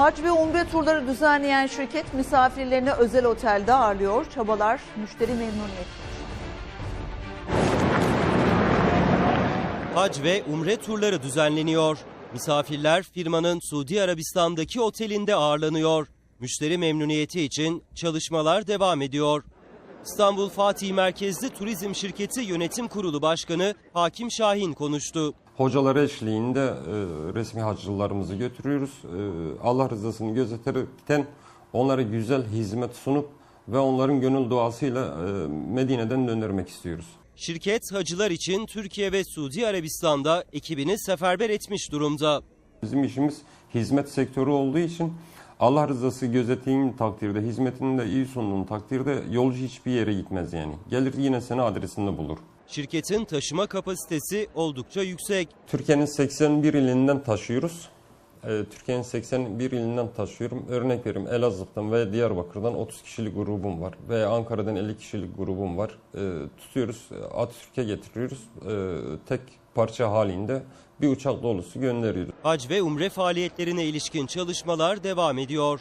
Hac ve umre turları düzenleyen şirket misafirlerini özel otelde ağırlıyor. Çabalar müşteri memnuniyeti. Hac ve umre turları düzenleniyor. Misafirler firmanın Suudi Arabistan'daki otelinde ağırlanıyor. Müşteri memnuniyeti için çalışmalar devam ediyor. İstanbul Fatih Merkezli Turizm Şirketi Yönetim Kurulu Başkanı Hakim Şahin konuştu. Hocalar eşliğinde e, resmi hacılarımızı götürüyoruz. E, Allah rızasını gözeterekten onlara güzel hizmet sunup ve onların gönül duasıyla e, Medine'den döndürmek istiyoruz. Şirket hacılar için Türkiye ve Suudi Arabistan'da ekibini seferber etmiş durumda. Bizim işimiz hizmet sektörü olduğu için Allah rızası gözetildiğin takdirde, hizmetini de iyi sunduğun takdirde yolcu hiçbir yere gitmez yani. Gelir yine seni adresinde bulur. Şirketin taşıma kapasitesi oldukça yüksek. Türkiye'nin 81 ilinden taşıyoruz. Ee, Türkiye'nin 81 ilinden taşıyorum. Örnek vereyim Elazığ'dan ve Diyarbakır'dan 30 kişilik grubum var. Ve Ankara'dan 50 kişilik grubum var. Ee, tutuyoruz, Atatürk'e getiriyoruz. Ee, tek parça halinde bir uçak dolusu gönderiyoruz. Hac ve umre faaliyetlerine ilişkin çalışmalar devam ediyor.